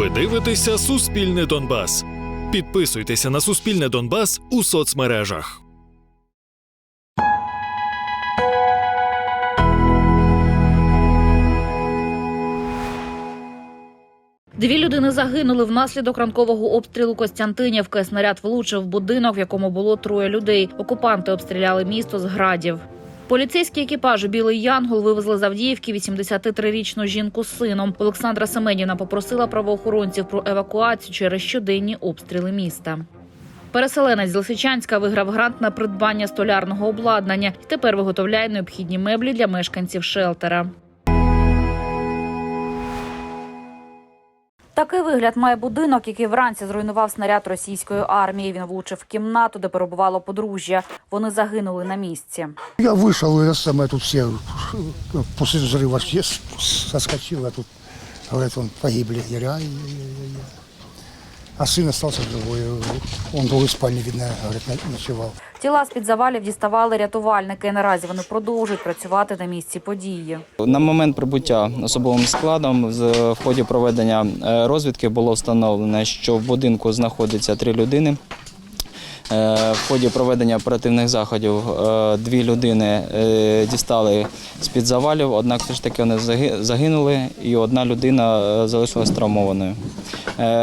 Ви дивитеся Суспільне Донбас. Підписуйтеся на Суспільне Донбас у соцмережах. Дві людини загинули внаслідок ранкового обстрілу Костянтинівки. Снаряд влучив в будинок, в якому було троє людей. Окупанти обстріляли місто з градів. Поліцейські екіпажі Білий Янгол вивезли з Авдіївки 83-річну жінку з сином. Олександра Семенівна попросила правоохоронців про евакуацію через щоденні обстріли міста. Переселенець з Лисичанська виграв грант на придбання столярного обладнання і тепер виготовляє необхідні меблі для мешканців шелтера. Такий вигляд має будинок, який вранці зруйнував снаряд російської армії. Він влучив кімнату, де перебувало подружжя. Вони загинули на місці. Я вийшов, я саме тут всі ну, после взрыва все а тут, але он погибли. Я я, ай-яй-яй-яй. А сын остался живой. Он был в спальне, видно, говорит, ночевал. Тіла з під завалів діставали рятувальники. Наразі вони продовжують працювати на місці події. На момент прибуття особовим складом в ході проведення е, розвідки було встановлено, що в будинку знаходиться три людини. Е, В ході проведення оперативних заходів е, дві людини е, дістали з-під завалів, однак все ж таки вони заги- загинули, і одна людина залишилась травмованою.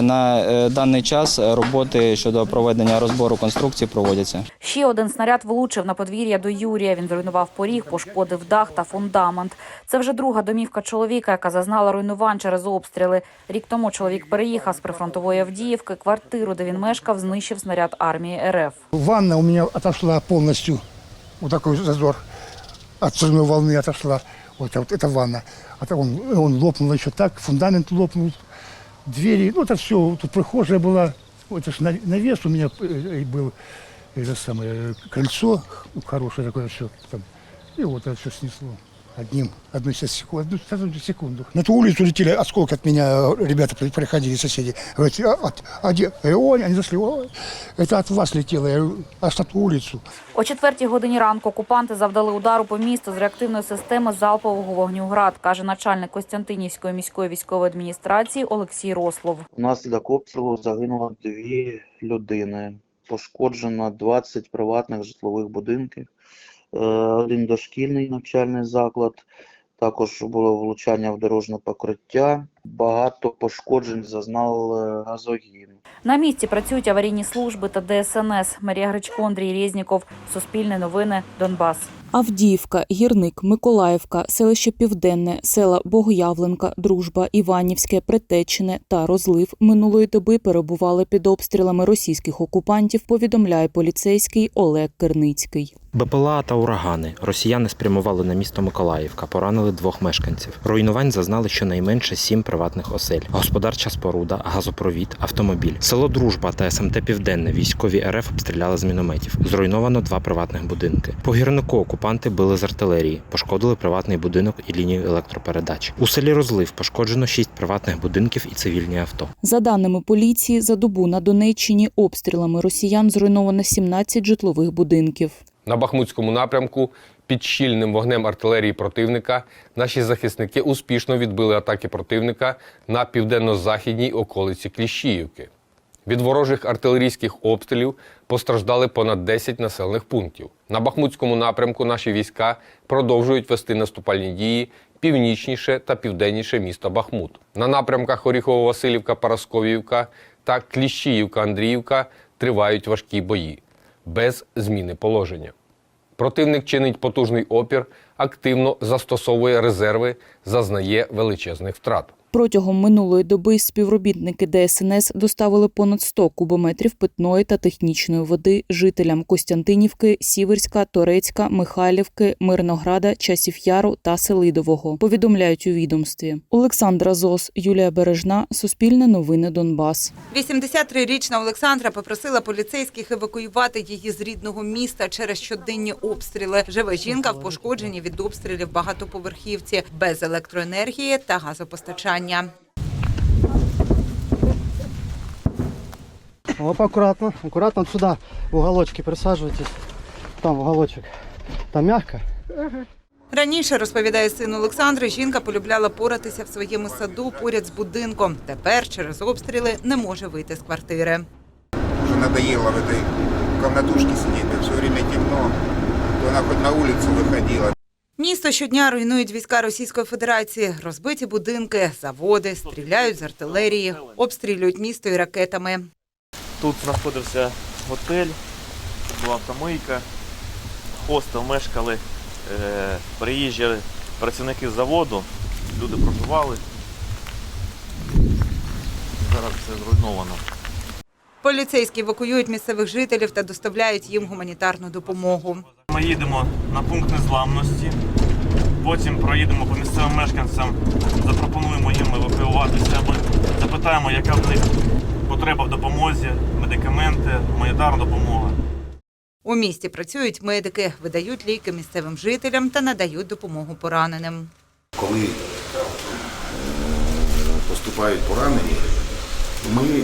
На даний час роботи щодо проведення розбору конструкцій проводяться. Ще один снаряд влучив на подвір'я до Юрія. Він зруйнував поріг, пошкодив дах та фундамент. Це вже друга домівка чоловіка, яка зазнала руйнувань через обстріли. Рік тому чоловік переїхав з прифронтової Авдіївки. Квартиру, де він мешкав, знищив снаряд армії РФ. Ванна у меня отошла полностью, вот такой зазор от взрывной волны отошла. Вот, это вот эта ванна. А то он, он лопнул еще так, фундамент лопнул, двери, ну это все, тут прихожая была, вот это ж на- навес у меня э, был, это самое, э, крыльцо хорошее такое все там. И вот это все снесло. Одним, одну секунду, одну, одну секунду. На ту улицу летели осколки от меня, ребята при- приходили, соседи. Говорят, а, от- а где? Я говорю, Ой, они зашли, ой, это от вас летело, я говорю, аж на ту улицу. О четвертій годині ранку окупанти завдали удару по місту з реактивної системи залпового вогню «Град», каже начальник Костянтинівської міської військової адміністрації Олексій Рослов. Внаслідок обстрілу загинуло дві людини. Пошкоджено 20 приватних житлових будинків, один дошкільний навчальний заклад. Також було влучання в дорожнє покриття. Багато пошкоджень зазнав е, газогін. На місці працюють аварійні служби та ДСНС. Марія Гречко, Андрій Резніков. Суспільне новини. Донбас. Авдіївка, Гірник, Миколаївка, селище Південне, села Богоявленка, Дружба, Іванівське, Притечне та Розлив минулої доби перебували під обстрілами російських окупантів, повідомляє поліцейський Олег Керницький. БПЛА та урагани. Росіяни спрямували на місто Миколаївка, поранили двох мешканців. Руйнувань зазнали щонайменше сім приватних осель, господарча споруда, газопровід, автомобіль. Село Дружба та СМТ Південне військові РФ обстріляли з мінометів. Зруйновано два приватних будинки. По гірнику окупанти били з артилерії, пошкодили приватний будинок і лінію електропередач. У селі Розлив пошкоджено шість приватних будинків і цивільні авто. За даними поліції, за добу на Донеччині обстрілами росіян зруйновано 17 житлових будинків. На Бахмутському напрямку під щільним вогнем артилерії противника наші захисники успішно відбили атаки противника на південно-західній околиці Кліщіївки. Від ворожих артилерійських обстрілів постраждали понад 10 населених пунктів. На Бахмутському напрямку наші війська продовжують вести наступальні дії північніше та південніше міста Бахмут. На напрямках Оріхово-Василівка, Парасковівка та Кліщіївка-Андріївка тривають важкі бої без зміни положення. Противник чинить потужний опір, активно застосовує резерви, зазнає величезних втрат. Протягом минулої доби співробітники ДСНС доставили понад 100 кубометрів питної та технічної води жителям Костянтинівки, Сіверська, Торецька, Михайлівки, Мирнограда, Часів Яру та Селидового. Повідомляють у відомстві. Олександра Зос, Юлія Бережна, Суспільне новини Донбас. 83-річна Олександра попросила поліцейських евакуювати її з рідного міста через щоденні обстріли. Живе жінка в пошкодженні від обстрілів багатоповерхівці без електроенергії та газопостачання. Оп, аккуратно, аккуратно сюда, в уголочки присаживайтесь. Там в уголочек. Там мягко. Раніше, розповідає син Олександри, жінка полюбляла поратися в своєму саду поряд з будинком. Тепер через обстріли не може вийти з квартири. Уже надоело в этой комнатушке сидеть, да все время темно. То она хоть на улицу выходила. Місто щодня руйнують війська Російської Федерації, розбиті будинки, заводи, стріляють з артилерії, обстрілюють місто і ракетами. Тут знаходився готель, тут була автомийка, хостел мешкали е, приїжджі працівники заводу, люди проживали. Зараз все зруйновано. Поліцейські евакуюють місцевих жителів та доставляють їм гуманітарну допомогу. Ми їдемо на пункт незламності, потім проїдемо по місцевим мешканцям, запропонуємо їм евакуюватися. Ми запитаємо, яка в них потреба в допомозі, медикаменти, гуманітарна допомога. У місті працюють медики, видають ліки місцевим жителям та надають допомогу пораненим. коли поступають поранені, ми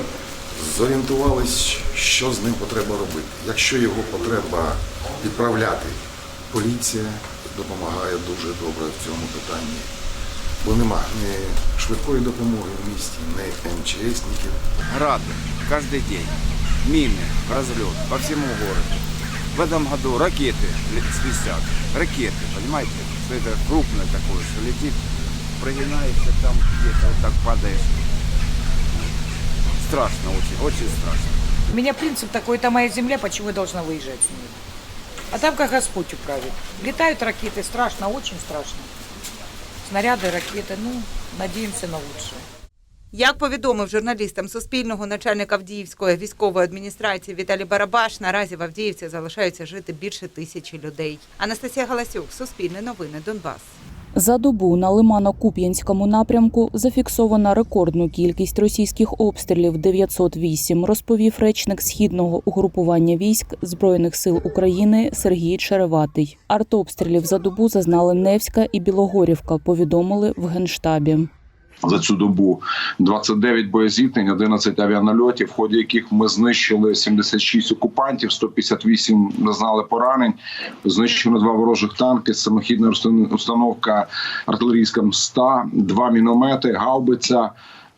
зорієнтувалися, що з ним потреба робити. Якщо його потреба відправляти, поліція допомагає дуже добре в цьому питанні. Бо нема ні швидкої допомоги в місті, ні МЧСників. Грады каждый день, мины, разлет по всему городу. В этом году ракеты ле- свистят. Ракеты, понимаете? Что это крупное такое, что летит, прогинаешься там где-то, вот так падаешь. Страшно очень, очень страшно. У меня принцип такой, это моя земля, почему я должна выезжать с ней? А там как Господь управит. Летают ракеты, страшно, очень страшно. Снаряды, ракеты, ну, надеемся на лучшее. Як повідомив журналістам Суспільного начальник Авдіївської військової адміністрації Віталій Барабаш, наразі в Авдіївці залишаються жити більше тисячі людей. Анастасія Галасюк, Суспільне новини, Донбас. За добу на Лимано-Куп'янському напрямку зафіксована рекордну кількість російських обстрілів 908, розповів речник східного угрупування військ Збройних сил України Сергій Череватий. Артобстрілів за добу зазнали Невська і Білогорівка, повідомили в генштабі. За цю добу 29 боєзіткнень, 11 авіанальотів, в ході яких ми знищили 76 окупантів, 158 зазнали поранень. Знищено два ворожих танки, самохідна установка артилерійська МСТА, два міномети, гаубиця.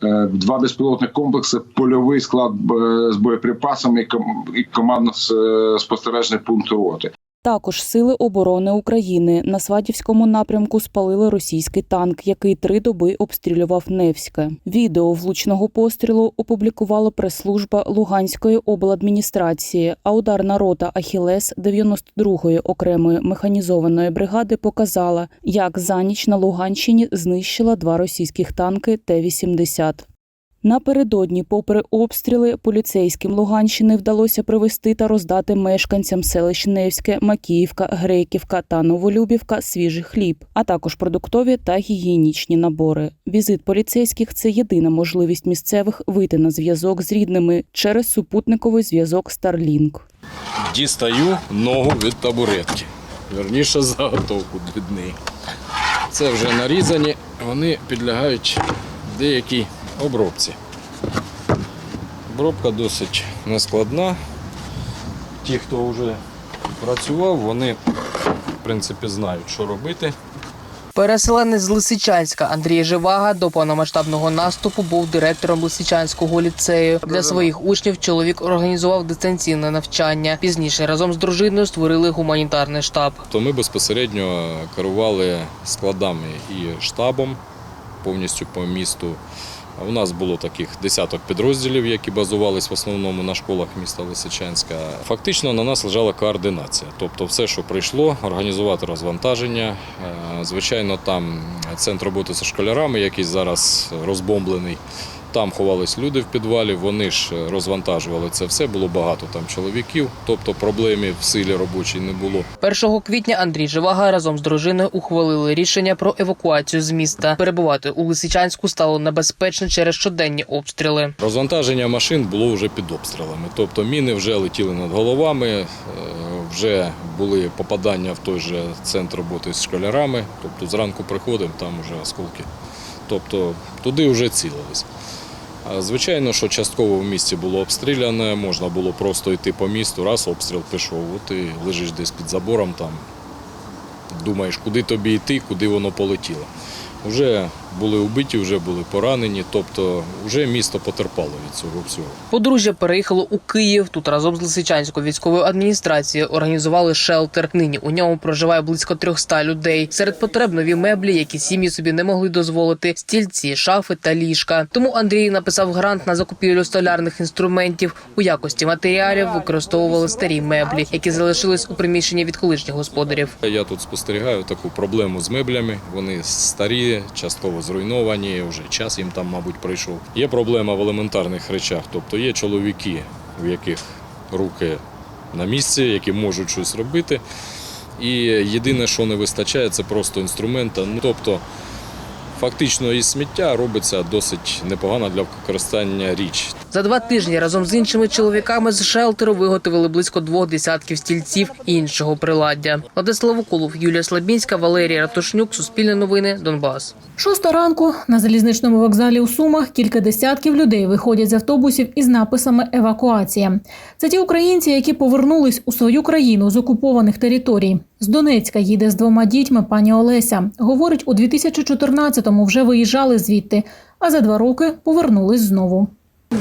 е, Два безпілотних комплекси, польовий склад е, з боєприпасами і ком- і командно-спостережний пункт роти. Також сили оборони України на Сватівському напрямку спалили російський танк, який три доби обстрілював Невське. Відео влучного пострілу опублікувала прес-служба Луганської обладміністрації. А ударна рота Ахілес 92-ї окремої механізованої бригади показала, як за ніч на Луганщині знищила два російських танки Т-80. Напередодні, попри обстріли, поліцейським Луганщини вдалося привезти та роздати мешканцям селищ Невське, Макіївка, Греківка та Новолюбівка свіжий хліб, а також продуктові та гігієнічні набори. Візит поліцейських це єдина можливість місцевих вийти на зв'язок з рідними через супутниковий зв'язок Starlink. Дістаю ногу від табуретки. Верніше заготовку від неї. Це вже нарізані, вони підлягають деякій обробці. Обробка досить нескладна. Ті, хто вже працював, вони в принципі знають, що робити. Переселенець з Лисичанська Андрій Живага до повномасштабного наступу був директором Лисичанського ліцею. Для своїх учнів чоловік організував дистанційне навчання. Пізніше разом з дружиною створили гуманітарний штаб. То ми безпосередньо керували складами і штабом повністю по місту. У нас було таких десяток підрозділів, які базувались в основному на школах міста Лисичанська. Фактично на нас лежала координація. Тобто, все, що прийшло, організувати розвантаження. Е, Звичайно, там центр роботи зі школярами, який зараз розбомблений. Там ховались люди в підвалі, вони ж розвантажували це все. Було багато там чоловіків, тобто проблемів в силі робочій не було. 1 квітня Андрій Живага разом з дружиною ухвалили рішення про евакуацію з міста. Перебувати у Лисичанську стало небезпечно через щоденні обстріли. Розвантаження машин було вже під обстрілами. Тобто міни вже летіли над головами, е, вже були попадання в той же центр роботи з школярами. Тобто зранку приходимо, там вже осколки. Тобто туди вже цілились. Звичайно, що частково в місті було обстріляне, можна було просто йти по місту, раз обстріл пішов, і лежиш десь під забором там. думаєш, куди тобі йти, куди воно полетіло. Вже були вбиті, вже були поранені, тобто вже місто потерпало від цього всього. Подружжя переїхало у Київ. Тут разом з Лисичанською військовою адміністрацією організували шелтер. Нині у ньому проживає близько 300 людей. Серед потреб нові меблі, які сім'ї собі не могли дозволити, стільці, шафи та ліжка. Тому Андрій написав грант на закупівлю столярних інструментів. У якості матеріалів використовували старі меблі, які залишились у приміщенні від колишніх господарів. Я тут спостерігаю таку проблему з меблями. Вони старі, частково зруйновані. Вже час їм там, мабуть, прийшов. Є проблема в елементарних речах. Тобто є чоловіки, в яких руки на місці, які можуть щось робити. І єдине, що не вистачає, це просто інструмента. Ну тобто, фактично із сміття робиться досить непогана для використання річ. За два тижні разом з іншими чоловіками з шелтеру виготовили близько двох десятків стільців і іншого приладдя. Владислав Уколов, Юлія Слабінська, Валерія Ратушнюк, Суспільне новини, Донбас. Шоста ранку на залізничному вокзалі у Сумах кілька десятків людей виходять з автобусів із написами Евакуація. Це ті українці, які повернулись у свою країну з окупованих територій. З Донецька їде з двома дітьми пані Олеся. Говорить, у 2014-му вже виїжджали звідти, а за два роки повернулись знову.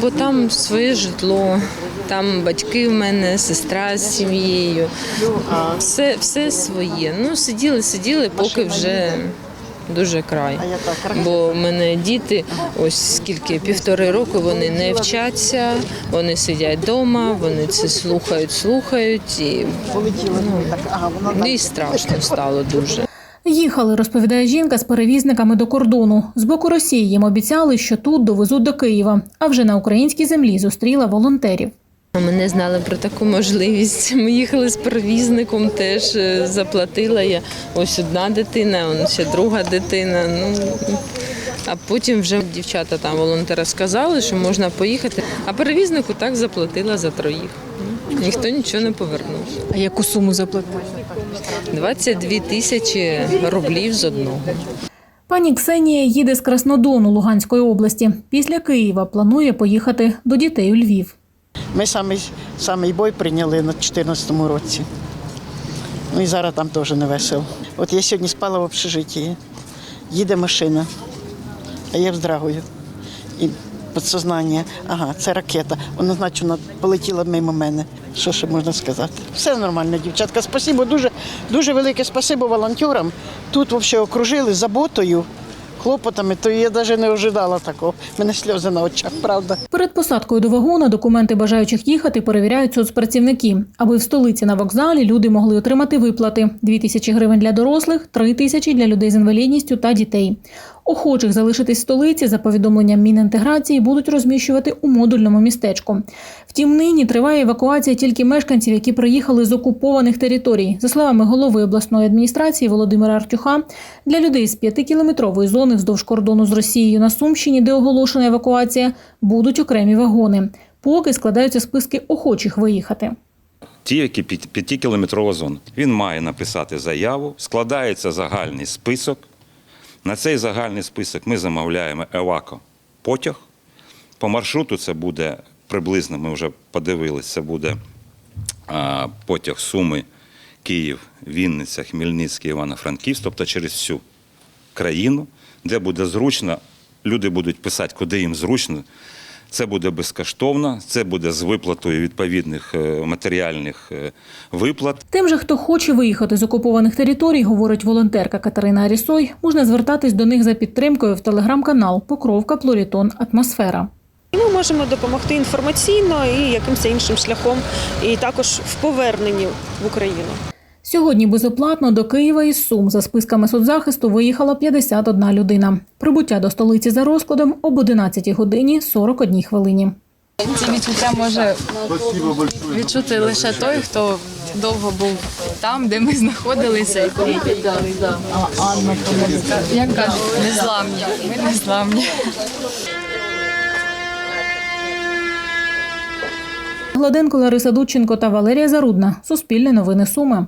Бо там своє житло, там батьки в мене, сестра з сім'єю. Все, все своє. Ну, сиділи, сиділи, поки вже дуже край. Бо в мене діти, ось скільки півтори року вони не вчаться, вони сидять вдома, вони це слухають, слухають і, ну, і страшно стало дуже. Їхали, розповідає жінка з перевізниками до кордону. З боку Росії їм обіцяли, що тут довезуть до Києва, а вже на українській землі зустріла волонтерів. Ми не знали про таку можливість. Ми їхали з перевізником, теж е, заплатила я. Ось одна дитина, он ще друга дитина. Ну а потім вже дівчата там волонтери сказали, що можна поїхати. А перевізнику так заплатила за троїх. Ніхто нічого не повернув. А яку суму заплатили? 22 тисячі рублів з одного. Пані Ксенія їде з Краснодону Луганської області. Після Києва планує поїхати до дітей у Львів. Ми самий, самий бой прийняли на 2014 році. Ну і зараз там теж не весело. От я сьогодні спала в общежитті. Їде машина, а я вздрагую. І підсознання, ага, це ракета. Вона, значить, полетіла мимо мене. Що ще можна сказати? Все нормально, дівчатка. Спасибо, дуже, дуже велике спасибо волонтерам. Тут взагалі окружили заботою, хлопотами, то я навіть не ожидала такого. У мене сльози на очах, правда. Перед посадкою до вагона документи бажаючих їхати перевіряють соцпрацівники, аби в столиці на вокзалі люди могли отримати виплати: 2 тисячі гривень для дорослих, 3 тисячі для людей з інвалідністю та дітей. Охочих залишитись в столиці за повідомленням Мінінтеграції будуть розміщувати у модульному містечку. Втім, нині триває евакуація тільки мешканців, які приїхали з окупованих територій. За словами голови обласної адміністрації Володимира Артюха, для людей з п'ятикілометрової зони вздовж кордону з Росією на Сумщині, де оголошена евакуація, будуть окремі вагони. Поки складаються списки охочих виїхати. ті, які п'ять- п'ятикілометрова зона. Він має написати заяву, складається загальний список. На цей загальний список ми замовляємо евако потяг. По маршруту це буде приблизно, ми вже подивилися, це буде а, потяг Суми, Київ, Вінниця, Хмельницький, Івано-Франківськ, тобто через всю країну, де буде зручно. Люди будуть писати, куди їм зручно. Це буде безкоштовно, це буде з виплатою відповідних е, матеріальних е, виплат. Тим же, хто хоче виїхати з окупованих територій, говорить волонтерка Катерина Арісой, можна звертатись до них за підтримкою в телеграм-канал Покровка Плорітон Атмосфера. І ми можемо допомогти інформаційно і якимось іншим шляхом, і також в поверненні в Україну. Сьогодні безоплатно до Києва із Сум за списками соцзахисту виїхала 51 людина. Прибуття до столиці за розкладом об 11 годині 41 хвилині. Ці відчуття може відчути лише той, хто довго був там, де ми знаходилися, і коли як кажуть, незламні. Ми незламні. Гладенко, Лариса Дудченко та Валерія Зарудна. Суспільне новини Суми.